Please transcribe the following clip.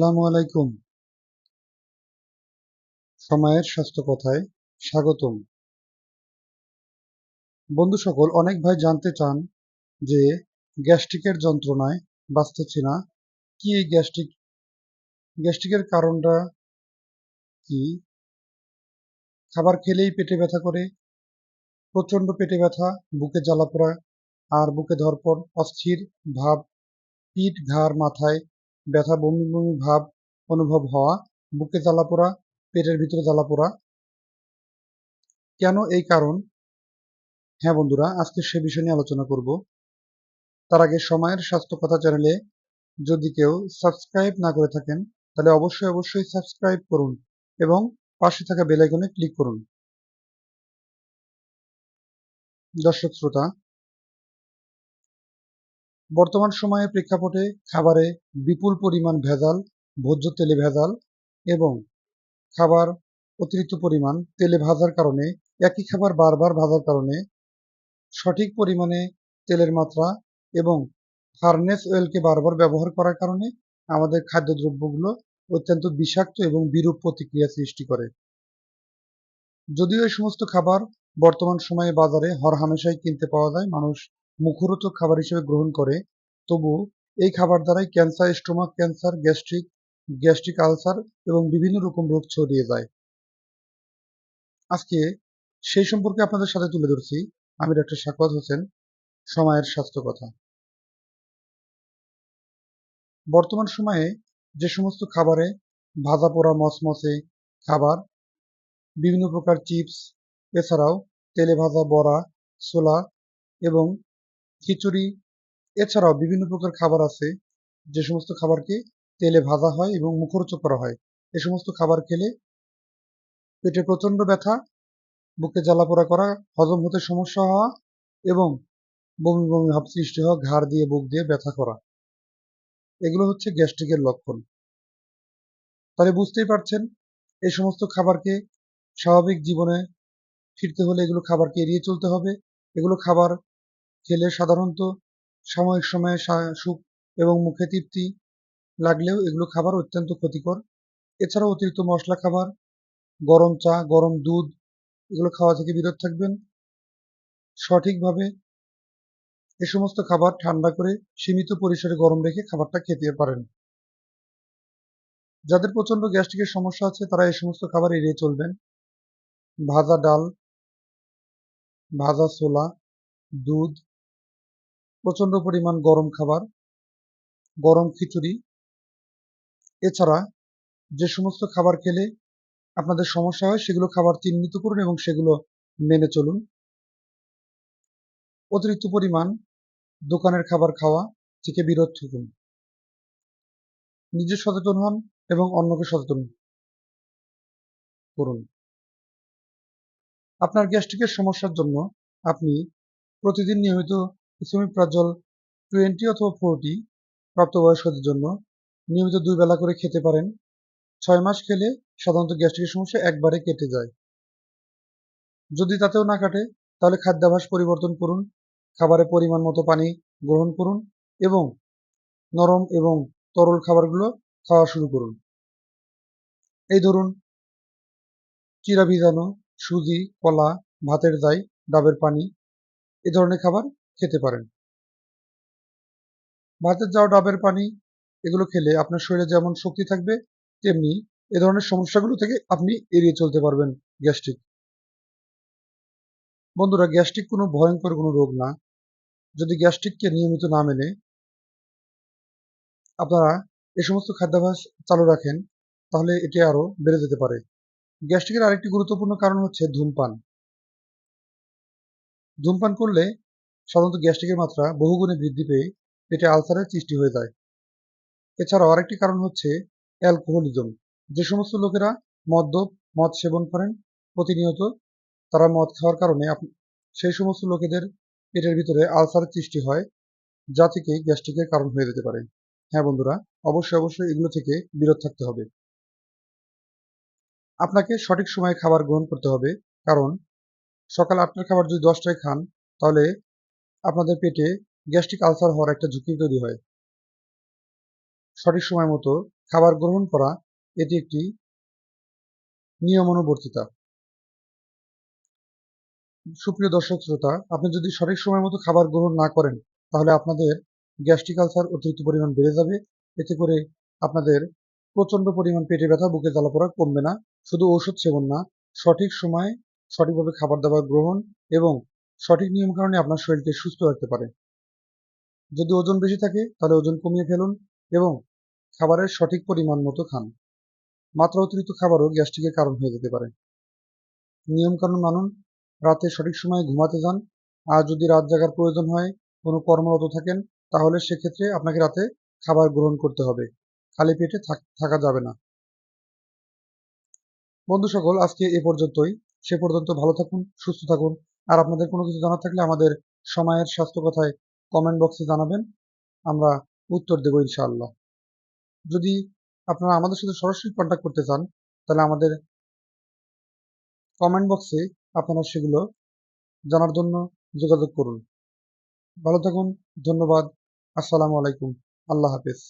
আসসালামু আলাইকুম। সময়ের স্বাস্থ্য কথায় স্বাগতম। বন্ধু সকল, অনেক ভাই জানতে চান যে গ্যাস্ট্রিকের যন্ত্রণায় বাঁচতেছি না। কি এই গ্যাস্ট্রিক, গ্যাস্ট্রিকের কারণটা কি? খাবার খেলেই পেটে ব্যথা করে, প্রচণ্ড পেটে ব্যথা, বুকে জ্বালাপোড়া আর বুকে ধরপর অস্থির ভাব, পিঠ ঘাড় মাথায় ব্যথা, বমি বমি, ভাব, অনুভব হওয়া, বুকে জ্বালাপোড়া পেটের ভিতরে জ্বালাপোড়া কেন এই কারণ? হ্যাঁ বন্ধুরা, আজকে সে বিষয় নিয়ে আলোচনা করব। তার আগে সময়ের স্বাস্থ্য কথা চ্যানেলে যদি কেউ সাবস্ক্রাইব না করে থাকেন, তাহলে অবশ্যই অবশ্যই সাবস্ক্রাইব করুন এবং পাশে থাকা বেল আইকনে ক্লিক করুন। দর্শক, শ্রোতা বর্তমান সময়ে প্রেক্ষাপটে খাবারে বিপুল পরিমাণ ভেজাল, ভোজ্য তেলে ভেজাল এবং খাবার অতিরিক্ত পরিমাণ তেলে ভাজার কারণে, একই খাবার বারবার ভাজার কারণে সঠিক পরিমাণে তেলের মাত্রা এবং ফার্নেস অয়েলকে বারবার ব্যবহার করার কারণে আমাদের খাদ্যদ্রব্যগুলো অত্যন্ত বিষাক্ত এবং বিরূপ প্রতিক্রিয়া সৃষ্টি করে। যদিও এই সমস্ত খাবার বর্তমান সময়ে বাজারে হরহামেশাই কিনতে পাওয়া যায়, মানুষ মুখরোচক খাবার হিসেবে গ্রহণ করে তবু এই খাবার দ্বারাই cancer, stomach cancer, gastric gastric ulcer এবং বিভিন্ন রকম রোগ ছড়িয়ে যায়। আজকে সেই সম্পর্কে আপনাদের সাথে তুলে ধরছি। আমি ডক্টর সাকওয়াত হোসেন, সময়ের স্বাস্থ্য কথা। বর্তমান সময়ে যে সমস্ত খাবারে ভাজা পোড়া মসমসে খাবার, বিভিন্ন প্রকার চিপস, এছাড়াও তেলে ভাজা বড়া, ছোলা এবং খিচুড়ি, এছাড়াও বিভিন্ন প্রকার খাবার আছে। যে সমস্ত খাবারকে তেলে ভাজা হয় এবং মুখরোচক করা হয়। এ সমস্ত খাবার খেলে পেটে প্রচণ্ড ব্যথা, বুকে জ্বালাপোড়া করা, হজম হতে সমস্যা হওয়া এবং বমি বমি ভাব সৃষ্টি হওয়া, ঘাড় দিয়ে, বুক দিয়ে ব্যথা করা। এগুলো হচ্ছে গ্যাস্ট্রিকের লক্ষণ। তাহলে বুঝতেই পারছেন এই সমস্ত খাবারকে স্বাভাবিক জীবনে ফিরতে হলে এগুলো খাবারকে এড়িয়ে চলতে হবে। এগুলো খাবার খেলে সাধারণত সাময়িক সময়ে সুখ এবং মুখে তৃপ্তি লাগলেও এগুলো খাবার অত্যন্ত ক্ষতিকর। এছাড়াও অতিরিক্ত মশলা খাবার, গরম চা, গরম দুধ, এগুলো খাওয়া থেকে বিরত থাকবেন। সঠিকভাবে এ সমস্ত খাবার ঠান্ডা করে সীমিত পরিসরে গরম রেখে খাবারটা খেতে পারেন। যাদের প্রচণ্ড গ্যাস্ট্রিকের সমস্যা আছে, তারা এই সমস্ত খাবার এড়িয়ে চলবেন। ভাজা ডাল, ভাজা ছোলা, দুধ প্রচণ্ড পরিমাণ গরম খাবার, গরম খিচুড়ি। এছাড়া যে সমস্ত খাবার খেলে আপনাদের সমস্যা হয়, সেগুলো খাবার চিহ্নিত করুন এবং সেগুলো মেনে চলুন। অতিরিক্ত পরিমাণ দোকানের খাবার খাওয়া থেকে বিরত থাকুন। নিজে সচেতন হন এবং অন্যকে সচেতন করুন। আপনার গ্যাস্ট্রিকের সমস্যার জন্য আপনি প্রতিদিন নিয়মিত ইসোমিপ্রাজল টোয়েন্টি অথবা ফোরটি প্রাপ্তবয়স্কদের জন্য নিয়মিত দুই বেলা করে খেতে পারেন। ছয় মাস খেলে সাধারণত গ্যাস্ট্রিকের সমস্যা একবারে কেটে যায়। যদি তাতেও না কাটে, তাহলে খাদ্যাভ্যাস পরিবর্তন করুন, খাবারে পরিমাণ মতো পানি গ্রহণ করুন এবং নরম এবং তরল খাবারগুলো খাওয়া শুরু করুন। এই ধরুন চিরা ভিজানো সুজি, কলা, ভাতের দাই ডাবের পানি, এ ধরনের খাবার খেতে পারেন। ভাতের যাও ডাবের পানি, এগুলো খেলে আপনার শরীরে যেমন শক্তি থাকবে, তেমনি এ ধরনের সমস্যাগুলো থেকে আপনি এড়িয়ে চলতে পারবেন গ্যাস্ট্রিক। বন্ধুরা, গ্যাস্ট্রিক কোনো ভয়ঙ্কর কোনো রোগ না। যদি গ্যাস্ট্রিককে নিয়মিত না মেনে আপনারা এ সমস্ত খাদ্যাভ্যাস চালু রাখেন, তাহলে এটি আরও বেড়ে যেতে পারে। গ্যাস্ট্রিকের আরেকটি গুরুত্বপূর্ণ কারণ হচ্ছে ধূমপান। ধূমপান করলে সাধারণত গ্যাস্ট্রিকের মাত্রা বহুগুণে বৃদ্ধি পেয়ে পেটে আলসারের সৃষ্টি হয়ে যায়। এছাড়াও আরেকটি কারণ হচ্ছে অ্যালকোহলিজম। যে সমস্ত লোকেরা মদ্যপ, মদ সেবন করেন প্রতিনিয়ত, তারা মদ খাওয়ার কারণে সেই সমস্ত লোকেদের পেটের ভিতরে আলসারের সৃষ্টি হয়, যা থেকে গ্যাস্ট্রিকের কারণ হয়ে যেতে পারে। হ্যাঁ বন্ধুরা, অবশ্যই অবশ্যই এগুলো থেকে বিরত থাকতে হবে। আপনাকে সঠিক সময়ে খাবার গ্রহণ করতে হবে, কারণ সকাল আটটার খাবার যদি দশটায় খান, তাহলে আপনাদের পেটে গ্যাস্ট্রিক আলসার হওয়ার একটা ঝুঁকি তৈরি হয়। সঠিক সময় মতো খাবার গ্রহণ করা এটি একটি নিয়মানুবর্তিতা। সুপ্রিয় দর্শক শ্রোতা, আপনি যদি সঠিক সময় মতো খাবার গ্রহণ না করেন, তাহলে আপনাদের গ্যাস্ট্রিক আলসার অতিরিক্ত পরিমাণ বেড়ে যাবে। এতে করে আপনাদের প্রচণ্ড পরিমাণ পেটে ব্যথা, বুকে জ্বালা জ্বালাপোড়া কমবে না। শুধু ঔষধ সেবন না, সঠিক সময়ে সঠিকভাবে খাবার দাবার গ্রহণ এবং সঠিক নিয়ম কারণে আপনার শরীরকে সুস্থ রাখতে পারে। যদি ওজন বেশি থাকে, তাহলে ওজন কমিয়ে ফেলুন এবং খাবারের সঠিক পরিমাণ মতো খান। মাত্রা অতিরিক্ত খাবারও গ্যাস্ট্রিকের কারণ হয়ে যেতে পারে। নিয়মকানুন মানুন, রাতে সঠিক সময়ে ঘুমাতে যান। আর যদি রাত জাগার প্রয়োজন হয়, কোনো কর্মরত থাকেন, তাহলে সেক্ষেত্রে আপনাকে রাতে খাবার গ্রহণ করতে হবে। খালি পেটে থাকা যাবে না। বন্ধু সকল, আজকে এ পর্যন্তই। সে পর্যন্ত ভালো থাকুন, সুস্থ থাকুন। আর আপনাদের কোনো কিছু জানার থাকলে আমাদের সময়ের স্বাস্থ্য কথায় কমেন্ট বক্সে জানাবেন। আমরা উত্তর দেবো ইনশাআল্লাহ। যদি আপনারা আমাদের সাথে সরাসরি কন্ট্যাক্ট করতে চান, তাহলে আমাদের কমেন্ট বক্সে আপনারা সেগুলো জানার জন্য যোগাযোগ করুন। ভালো থাকুন, ধন্যবাদ, আসসালামু আলাইকুম, আল্লাহ হাফেজ।